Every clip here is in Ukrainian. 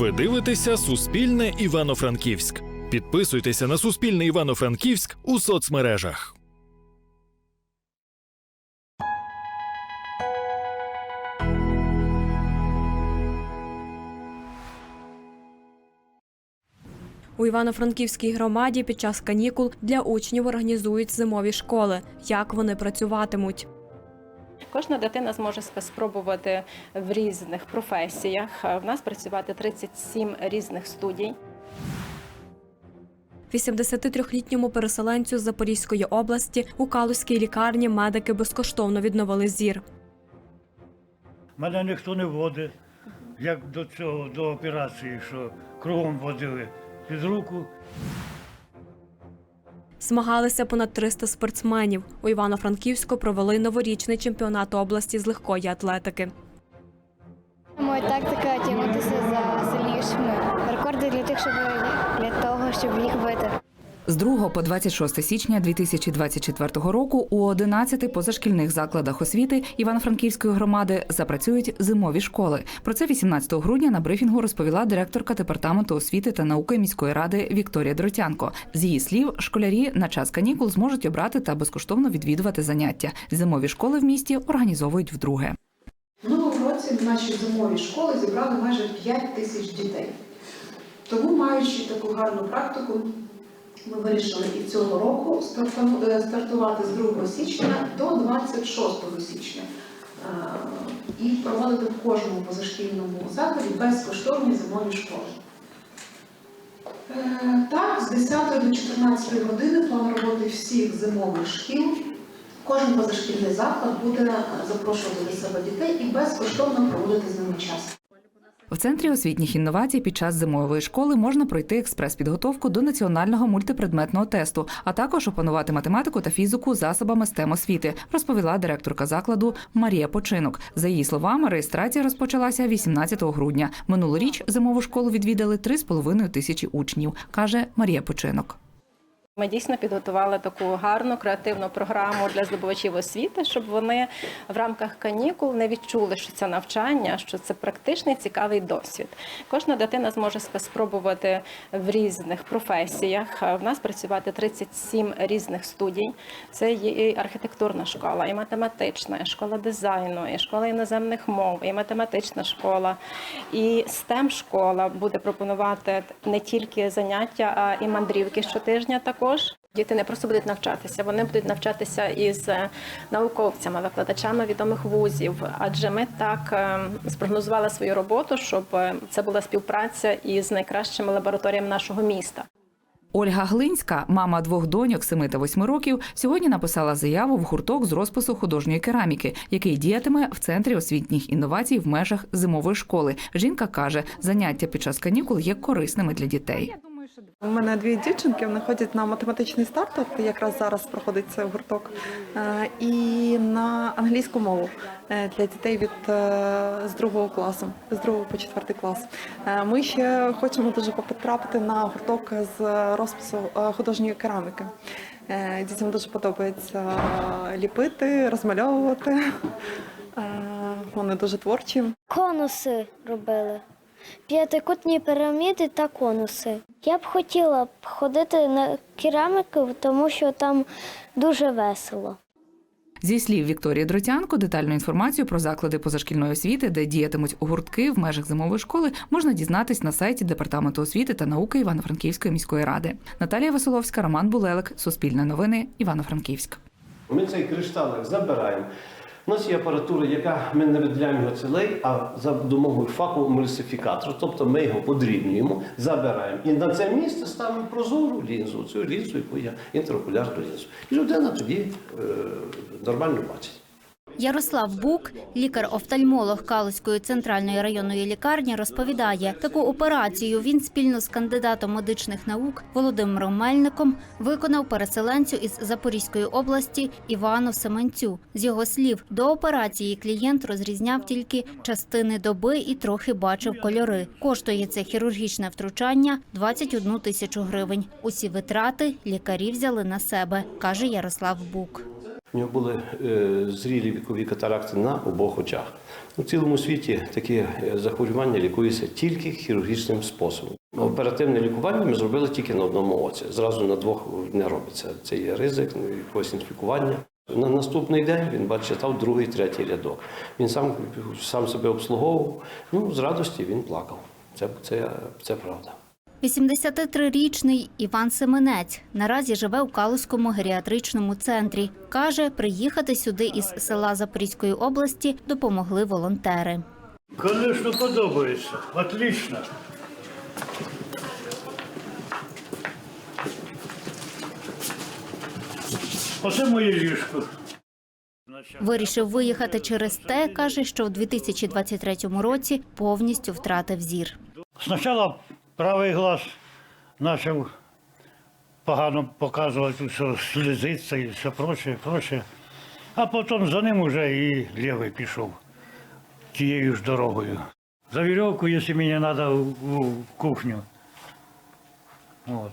Ви дивитеся Суспільне Івано-Франківськ. Підписуйтеся на Суспільне Івано-Франківськ у соцмережах. У Івано-Франківській громаді під час канікул для учнів організують зимові школи. Як вони працюватимуть? Кожна дитина зможе себе спробувати в різних професіях. Е, В нас працювати 37 різних студій. 83-літньому переселенцю з Запорізької області у Калузькій лікарні медики безкоштовно відновили зір. Мене ніхто не водить, як до цього, до операції, що кругом водили під руку. Змагалися понад 300 спортсменів. У Івано-Франківську провели новорічний чемпіонат області з легкої атлетики. Моя тактика тягнутися за сильнішими. Рекорди для тих, щоб для того, щоб їх бити. З 2 по 26 січня 2024 року у 11 позашкільних закладах освіти Івано-Франківської громади запрацюють зимові школи. Про це 18 грудня на брифінгу розповіла директорка департаменту освіти та науки міської ради Вікторія Дротянко. З її слів, школярі на час канікул зможуть обрати та безкоштовно відвідувати заняття. Зимові школи в місті організовують вдруге. Минулого році наші зимові школи зібрали майже 5 тисяч дітей. Тому, маючи таку гарну практику, ми вирішили і цього року е, стартувати з 2 січня до 26 січня е, і проводити в кожному позашкільному закладі безкоштовні зимові школи. Е, Так, з 10 до 14 години план роботи всіх зимових шкіл. Кожен позашкільний заклад буде запрошувати до себе дітей і безкоштовно проводити з ними час. В центрі освітніх інновацій під час зимової школи можна пройти експрес-підготовку до національного мультипредметного тесту, а також опанувати математику та фізику засобами STEM освіти, розповіла директорка закладу Марія Починок. За її словами, реєстрація розпочалася 18 грудня. Минулоріч зимову школу відвідали 3,5 тисячі учнів, каже Марія Починок. Ми дійсно підготували таку гарну креативну програму для здобувачів освіти, щоб вони в рамках канікул не відчули, що це навчання, що це практичний цікавий досвід. Кожна дитина зможе себе спробувати в різних професіях. Е, В нас працювати 37 різних студій. Це і архітектурна школа, і математична, і школа дизайну, і школа іноземних мов, і математична школа, і STEM школа буде пропонувати не тільки заняття, а і мандрівки щотижня також. Діти не просто будуть навчатися, вони будуть навчатися із е, науковцями, викладачами відомих вузів. Адже ми так е, спрогнозували свою роботу, щоб е, це була співпраця із найкращими лабораторіями нашого міста. Ольга Глинська, мама двох доньок 7 та 8 років, сьогодні написала заяву в гурток з розпису художньої кераміки, який діятиме в центрі освітніх інновацій в межах зимової школи. Жінка каже, заняття під час канікул є корисними для дітей. У мене дві дівчинки, вони ходять на математичний старт, якраз зараз проходить цей гурток, е, і на англійську мову е, для дітей від е, з другого класу, з другого по четвертий клас. Ми ще хочемо дуже потрапити на гурток з розпису художньої кераміки. Дітям дуже подобається ліпити, розмальовувати. Вони дуже творчі. Конуси робили. П'ятикутні піраміди та конуси. Я б хотіла б ходити на кераміку, тому що там дуже весело. Зі слів Вікторії Дротянко, детальну інформацію про заклади позашкільної освіти, де діятимуть гуртки в межах зимової школи, можна дізнатись на сайті департаменту освіти та науки Івано-Франківської міської ради. Наталія Василовська, Роман Булелик, Суспільне новини, Івано-Франківськ. Ми цей кришталик забираємо. У нас є апаратура, яка ми не виділяємо його цілей, а за допомогою факу емульсифікатора. Тобто ми його подрібнюємо, забираємо. І на це місце ставимо прозору лінзу, цю лінзу, яку я інтерокулярну лінзу. І людина тоді е, нормально бачить. Ярослав Бук, лікар-офтальмолог Калузької центральної районної лікарні, розповідає, таку операцію він спільно з кандидатом медичних наук Володимиром Мельником виконав переселенцю із Запорізької області Івану Семенцю. З його слів, до операції клієнт розрізняв тільки частини доби і трохи бачив кольори. Коштує це хірургічне втручання 21 тисячу гривень. Усі витрати лікарі взяли на себе, каже Ярослав Бук. У нього були е, зрілі вікові катаракти на обох очах. У цілому світі такі е, захворювання лікуються тільки хірургічним способом. Оперативне лікування ми зробили тільки на одному оці. Зразу на двох не робиться. Це є ризик ну, якогось інфікування. На наступний день він бачить, читав другий, третій рядок. Він сам, сам себе обслуговував. Ну, з радості він плакав. Це, це, це правда. 83-річний Іван Семенець наразі живе у Калузькому геріатричному центрі. Каже, приїхати сюди із села Запорізької області допомогли волонтери. Звісно, подобається. Отлично. Оце моє ліжко. Вирішив виїхати через те, каже, що в 2023 році повністю втратив зір. Спочатку правий глаз почав погано показувати, все слізиться і все проче, проче. А потім за ним вже і лівий пішов тією ж дорогою. За вірьовку, якщо мені треба у кухню. От.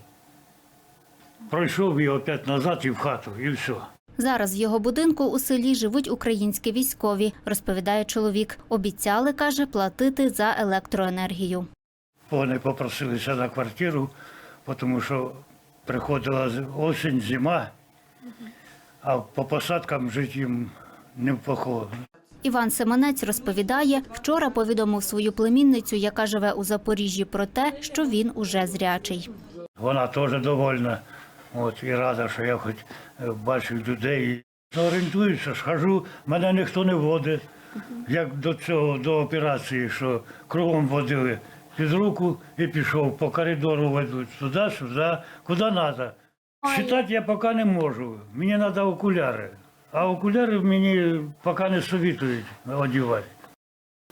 Пройшов і опять назад і в хату, і все. Зараз в його будинку у селі живуть українські військові, розповідає чоловік. Обіцяли, каже, платити за електроенергію. Вони попросилися на квартиру, тому що приходила осінь, зима, а по посадкам жити їм не холодно. Іван Семенець розповідає, вчора повідомив свою племінницю, яка живе у Запоріжжі, про те, що він уже зрячий. Вона теж довольна. От, і рада, що я хоч е, бачу людей. Орієнтуюся, ж хожу, мене ніхто не водить. Як до цього, до операції, що кругом водили під руку і пішов, по коридору ведуть, туди, сюди, куди треба. Читати я поки не можу. Мені треба окуляри. А окуляри мені поки не совітують одягати.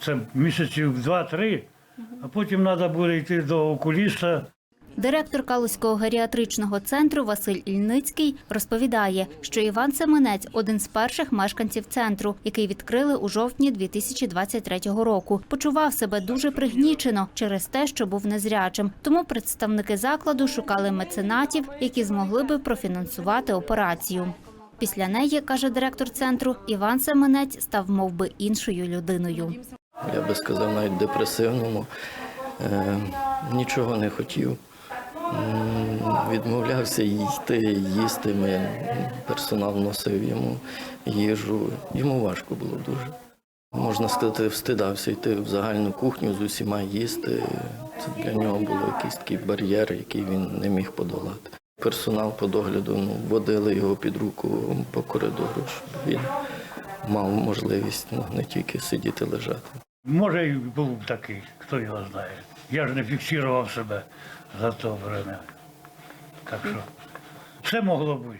Це місяців два-три, а потім треба буде йти до окуліста. Директор Калузького геріатричного центру Василь Ільницький розповідає, що Іван Семенець один з перших мешканців центру, який відкрили у жовтні 2023 року. Почував себе дуже пригнічено через те, що був незрячим. Тому представники закладу шукали меценатів, які змогли би профінансувати операцію. Після неї, каже директор центру, Іван Семенець став мов би іншою людиною. я би сказав, навіть депресивному. Е, нічого не хотів. Відмовлявся йти, їсти. Ми, персонал носив йому їжу. Йому важко було дуже. Можна сказати, встидався йти в загальну кухню з усіма їсти. Це для нього був якийсь такий бар'єр, який він не міг подолати. Персонал по догляду ну, водили його під руку по коридору, щоб він мав можливість ну, не тільки сидіти лежати. Може, був такий, хто його знає. Я ж не фіксував себе за те время. Так що все могло бути.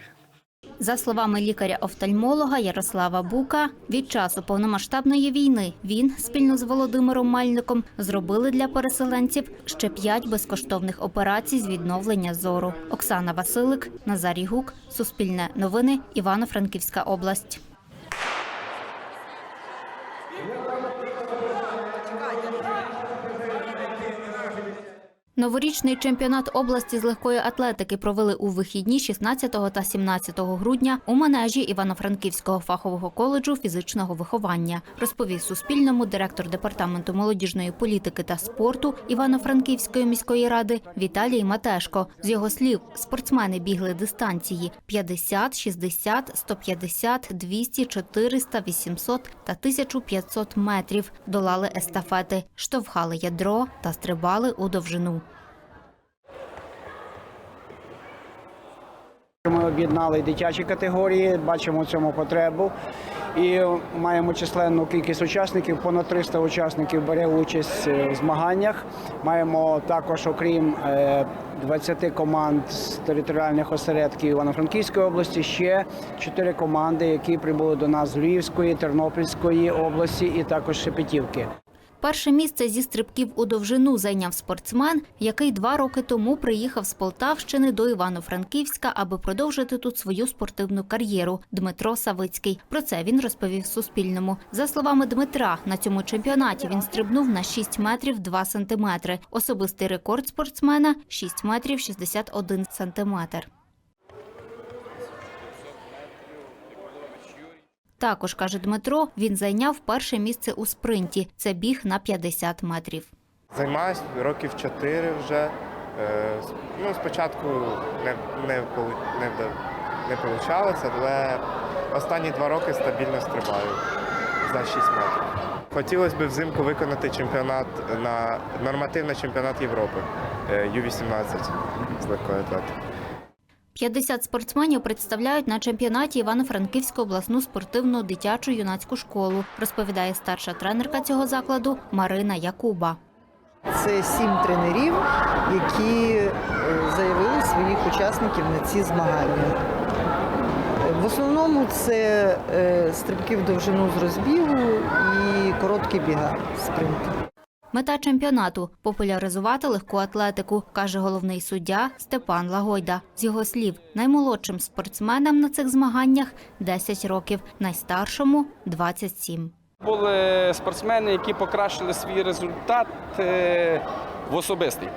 За словами лікаря-офтальмолога Ярослава Бука, від часу повномасштабної війни він спільно з Володимиром Мальником зробили для переселенців ще п'ять безкоштовних операцій з відновлення зору. Оксана Василик, Назарій Гук, Суспільне новини, Івано-Франківська область. Новорічний чемпіонат області з легкої атлетики провели у вихідні 16 та 17 грудня у манежі Івано-Франківського фахового коледжу фізичного виховання. Розповів Суспільному директор департаменту молодіжної політики та спорту Івано-Франківської міської ради Віталій Матешко. З його слів, спортсмени бігли дистанції 50, 60, 150, 200, 400, 800 та 1500 метрів. Долали естафети, штовхали ядро та стрибали у довжину. Ми об'єднали дитячі категорії, бачимо в цьому потребу і маємо численну кількість учасників. Понад 300 учасників бере участь е, в змаганнях. Маємо також, окрім е, 20 команд з територіальних осередків Івано-Франківської області, ще 4 команди, які прибули до нас з Львівської, Тернопільської області і також Шепетівки. Перше місце зі стрибків у довжину зайняв спортсмен, який два роки тому приїхав з Полтавщини до Івано-Франківська, аби продовжити тут свою спортивну кар'єру. Дмитро Савицький. Про це він розповів Суспільному. За словами Дмитра, на цьому чемпіонаті він стрибнув на 6 метрів 2 сантиметри. Особистий рекорд спортсмена 6 метрів 61 сантиметр. Також каже Дмитро, він зайняв перше місце у спринті. Це біг на 50 метрів. Займаюсь років чотири вже. Е, Ну, спочатку не, не, не, не вийшло, але останні два роки стабільно стрибаю за 6 метрів. Хотілося б взимку виконати чемпіонат на нормативний чемпіонат Європи е, Ю-18 з легкої атлетики. 50 спортсменів представляють на чемпіонаті Івано-Франківську обласну спортивну дитячу юнацьку школу, розповідає старша тренерка цього закладу Марина Якуба. Це сім тренерів, які е, заявили своїх учасників на ці змагання. В основному це е, стрибки в довжину з розбігу і короткі біга спринт. Мета чемпіонату популяризувати легку атлетику, каже головний суддя Степан Лагойда. З його слів, наймолодшим спортсменам на цих змаганнях 10 років, найстаршому 27. Були спортсмени, які покращили свій результат е, в особистий.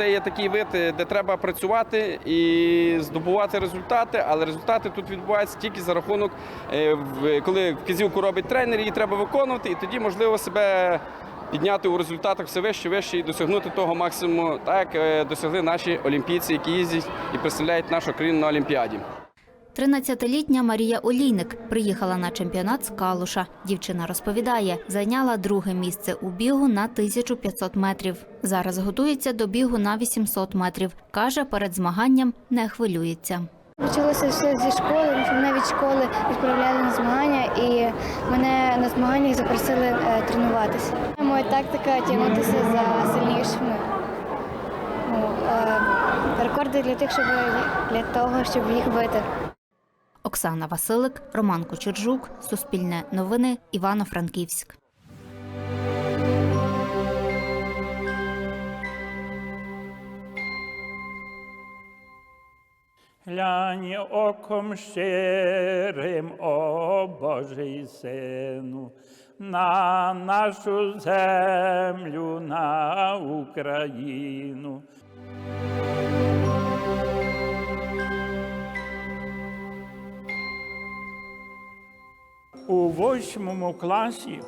Це є такий вид, е, де треба працювати і здобувати результати, але результати тут відбуваються тільки за рахунок, е, коли вказівку робить тренер, її треба виконувати, і тоді можливо себе підняти у результатах все вище, вище і досягнути того максимуму, так як е, досягли наші олімпійці, які їздять і представляють нашу країну на Олімпіаді. 13-літня Марія Олійник приїхала на чемпіонат з Калуша. Дівчина розповідає, зайняла друге місце у бігу на 1500 метрів. Зараз готується до бігу на 800 метрів. Каже, перед змаганням не хвилюється. Почалося все зі школи, мене від школи відправляли на змагання і мене на змаганнях запросили е, тренуватися. Моя тактика тягнутися за сильнішими. Ну, е, рекорди для тих, щоб для того, щоб їх бити. Оксана Василик, Роман Кочержук, Суспільне новини, Івано-Франківськ. Глянь оком щирим, о Божий сину, на нашу землю, на Україну. У восьмому класі,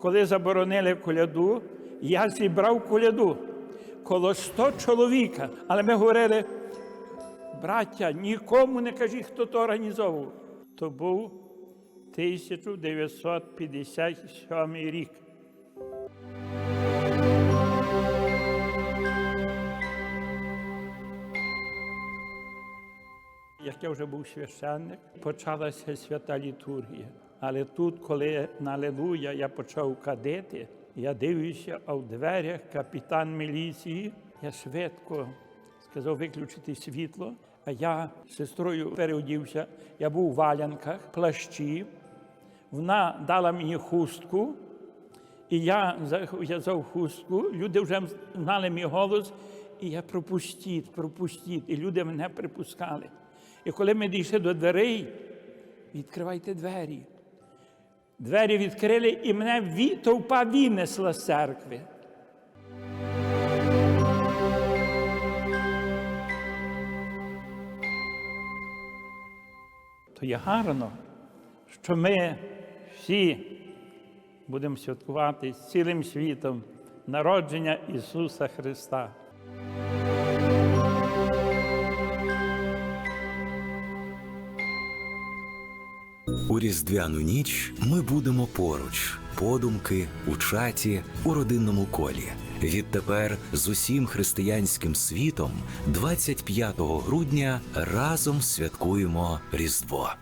коли заборонили коляду, я зібрав коляду коло 100 чоловіка, але ми говорили, Браття, нікому не кажіть, хто то організовував. То був 1957 рік. Як я вже був священник, почалася свята літургія. Але тут, коли на Алелуя я почав кадити, я дивлюся, а в дверях капітан міліції, я швидко сказав виключити світло. А я з сестрою переодівся. Я був у валянках, плащі. Вона дала мені хустку, і я зав'язав хустку. Люди вже знали мій голос, і я пропустіть, пропустіть. І люди мене припускали. І коли ми дійшли до дверей, відкривайте двері. Двері відкрили, і мене ві- товпа винесла з церкви. То є гарно, що ми всі будемо святкувати з цілим світом народження Ісуса Христа. У різдвяну ніч ми будемо поруч, подумки, у чаті, у родинному колі. Відтепер з усім християнським світом 25 грудня разом святкуємо Різдво.